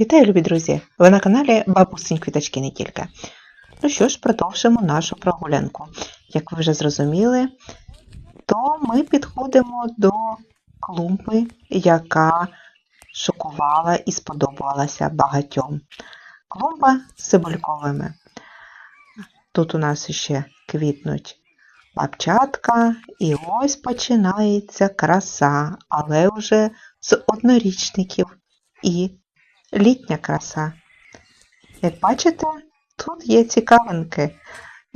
Вітаю, любі друзі! Ви на каналі Бабусень Квіточки не тільки. Ну що ж, продовжимо нашу прогулянку. Як ви вже зрозуміли, то ми підходимо до клумби, яка шокувала і сподобалася багатьом. Клумба з цибульковими. Тут у нас ще квітнуть лапчатка, і ось починається краса, але вже з однорічників і літня краса. Як бачите, тут є цікавинки.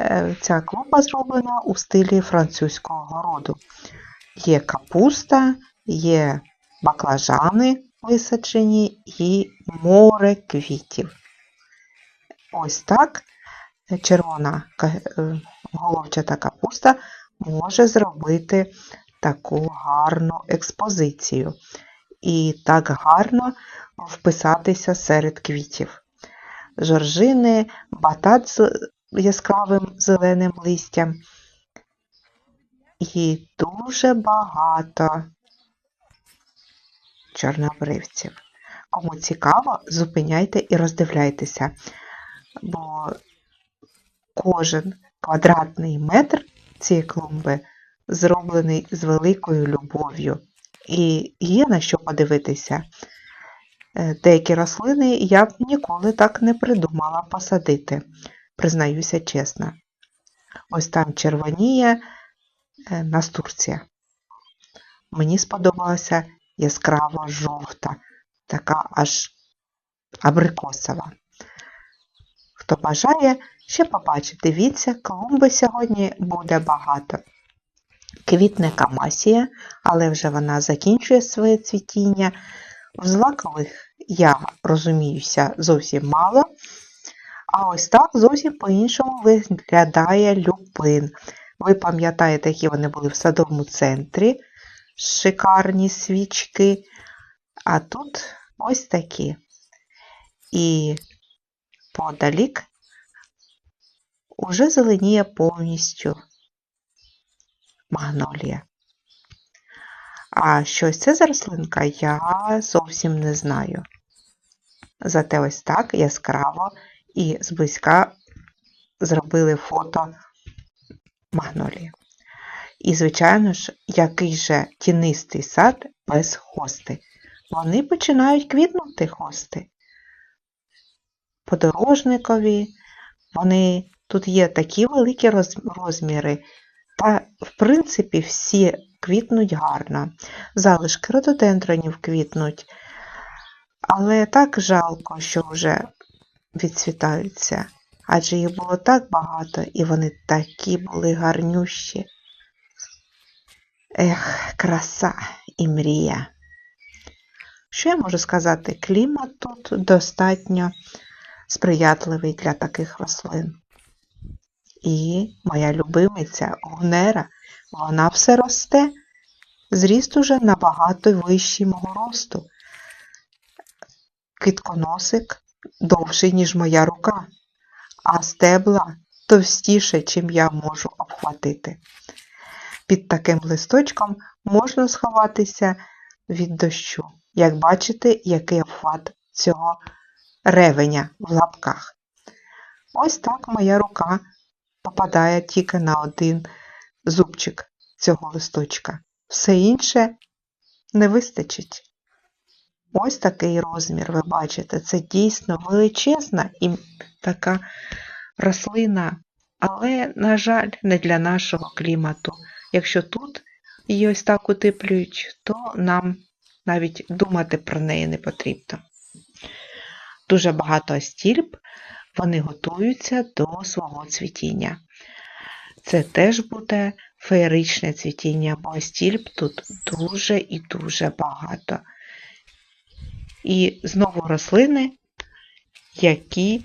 Е, Ця клумба зроблена у стилі французького городу. Є капуста, є баклажани висаджені і море квітів. Ось так червона е, головчата капуста може зробити таку гарну експозицію і так гарно вписатися серед квітів. Жоржини, батат з яскравим зеленим листям і дуже багато чорнобривців. Кому цікаво, зупиняйте і роздивляйтеся, бо кожен квадратний метр цієї клумби зроблений з великою любов'ю. І є на що подивитися. Е, Деякі рослини я б ніколи так не придумала посадити, признаюся чесно. Ось там червоніє е, настурція. Мені сподобалася яскраво жовта, така аж абрикосова. Хто бажає, ще побачить, дивіться, клумби сьогодні буде багато. Квітне камасія, але вже вона закінчує своє цвітіння. В злакових я розуміюся зовсім мало. А ось так зовсім по-іншому виглядає люпин. Ви пам'ятаєте, які вони були в садовому центрі, шикарні свічки. А тут ось такі. І подалік уже зеленіє повністю магнолія. А що це за рослинка, я зовсім не знаю. Зате ось так яскраво і зблизька зробили фото магнолії. І, звичайно ж, який же тінистий сад без хости. Вони починають квітнути хости. Подорожникові, вони тут є такі великі розміри, та, в принципі, всі квітнуть гарно. Залишки рододендронів квітнуть. Але так жалко, що вже відцвітаються. Адже їх було так багато, і вони такі були гарнющі. Ех, краса і мрія. Що я можу сказати? Клімат тут достатньо сприятливий для таких рослин. І моя любимиця Гунера, вона все росте. Зріст уже набагато вищий мого росту. Квітконосик довший, ніж моя рука, а стебла товстіше, чим я можу обхватити. Під таким листочком можна сховатися від дощу. Як бачите, який обхват цього ревеня в лапках. Ось так моя рука попадає тільки на один зубчик цього листочка. Все інше не вистачить. Ось такий розмір, ви бачите, це дійсно величезна і така рослина, але, на жаль, не для нашого клімату. Якщо тут її ось так утеплюють, то нам навіть думати про неї не потрібно. Дуже багато астільб, вони готуються до свого цвітіння. Це теж буде феєричне цвітіння, бо астільб тут дуже і дуже багато. І знову рослини, які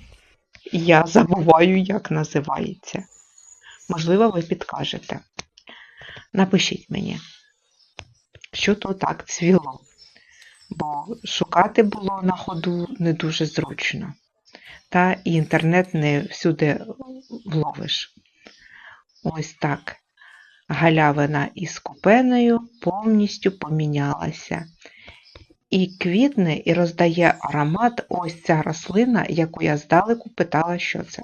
я забуваю, як називаються. Можливо, ви підкажете. Напишіть мені, що то так цвіло, бо шукати було на ходу не дуже зручно. Та і інтернет не всюди вловиш. Ось так. Галявина із купеною повністю помінялася. І квітне, і роздає аромат ось ця рослина, яку я здалеку питала, що це.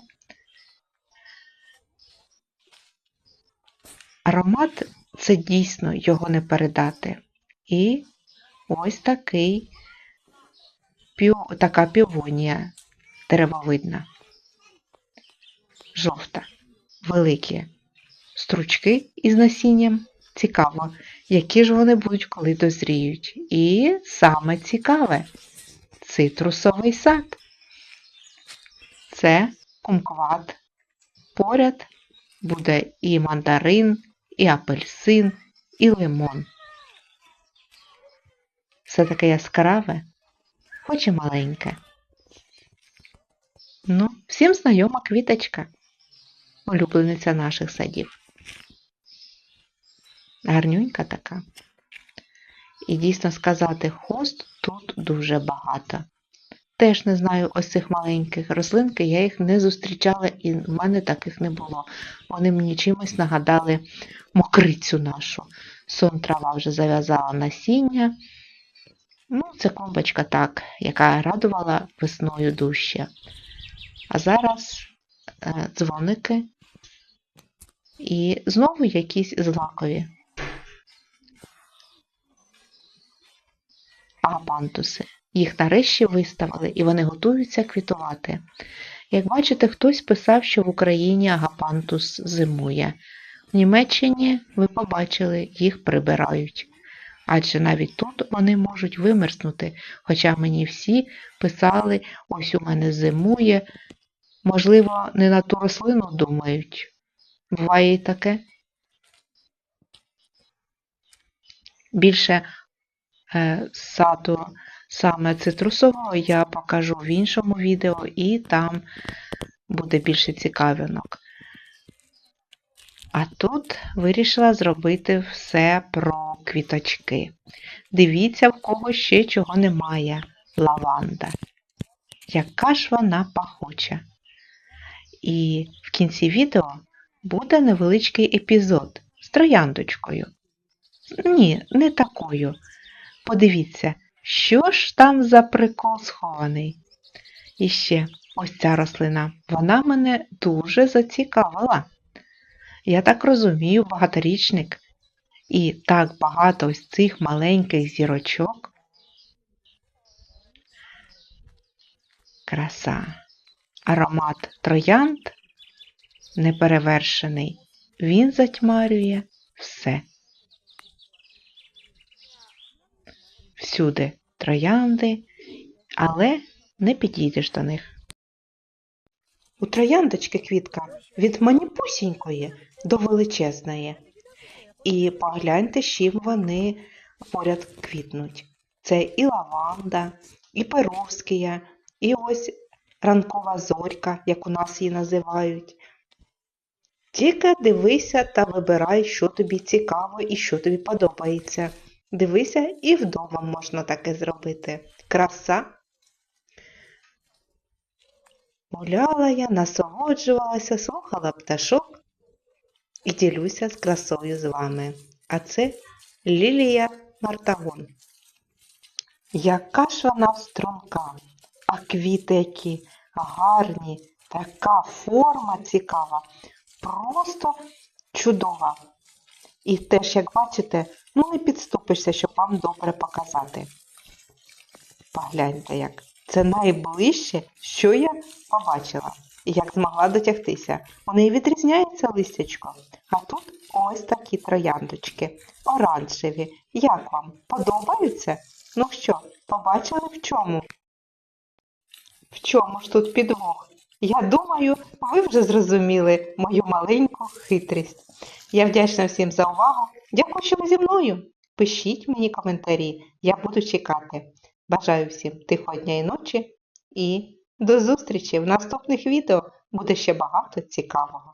Аромат це дійсно його не передати. І ось такий така півонія деревовидна. Жовта, великі стручки із насінням. Цікаво, які ж вони будуть, коли дозріють. І саме цікаве цитрусовий сад. Це кумкват. Поряд буде і мандарин, і апельсин, і лимон. Все таке яскраве, хоч і маленьке. Ну, всім знайома квіточка, улюблениця наших садів. Гарнюнька така. І дійсно сказати, хост тут дуже багато. Теж не знаю ось цих маленьких рослинки, я їх не зустрічала і в мене таких не було. Вони мені чимось нагадали мокрицю нашу. Сон трава вже зав'язала насіння. Ну, це клумбочка так, яка радувала весною дужче. А зараз е, дзвоники і знову якісь злакові. Агапантуси. Їх нарешті виставили і вони готуються квітувати. Як бачите, хтось писав, що в Україні агапантус зимує. В Німеччині ви побачили, їх прибирають. Адже навіть тут вони можуть вимерзнути, хоча мені всі писали, ось у мене зимує. Можливо, не на ту рослину думають. Буває і таке. Більше е, саду саме цитрусового я покажу в іншому відео, і там буде більше цікавинок. А тут вирішила зробити все про квіточки. Дивіться, в кого ще чого немає. Лаванда. Яка ж вона пахуча. І в кінці відео буде невеличкий епізод з трояндочкою. Ні, не такою. Подивіться, що ж там за прикол схований. І ще ось ця рослина, вона мене дуже зацікавила. Я так розумію, багаторічник. І так багато ось цих маленьких зірочок. Краса. Аромат троянд неперевершений. Він затьмарює все. Всюди троянди, але не підійдеш до них. У трояндочки квітка від маніпусінької до величезної. І погляньте, чим вони поряд квітнуть. Це і лаванда, і перовськія, і ось ранкова зорька, як у нас її називають. Тільки дивися та вибирай, що тобі цікаво і що тобі подобається. Дивися, і вдома можна таке зробити. Краса. Гуляла я, насолоджувалася, слухала пташок і ділюся з красою з вами. А це Лілія Мартагон. Яка ж вона струнка, а квіти які гарні, така форма цікава, просто чудова. І теж, як бачите, ну не підступишся, щоб вам добре показати. Погляньте як. Це найближче, що я побачила, і як змогла дотягтися. У неї відрізняється листячко. А тут ось такі трояндочки, оранжеві. Як вам? Подобаються? Ну що, побачили в чому? В чому ж тут підвох? Я думаю, ви вже зрозуміли мою маленьку хитрість. Я вдячна всім за увагу. Дякую, що ви зі мною. Пишіть мені коментарі, я буду чекати. Бажаю всім тихого дня і ночі і до зустрічі в наступних відео буде ще багато цікавого.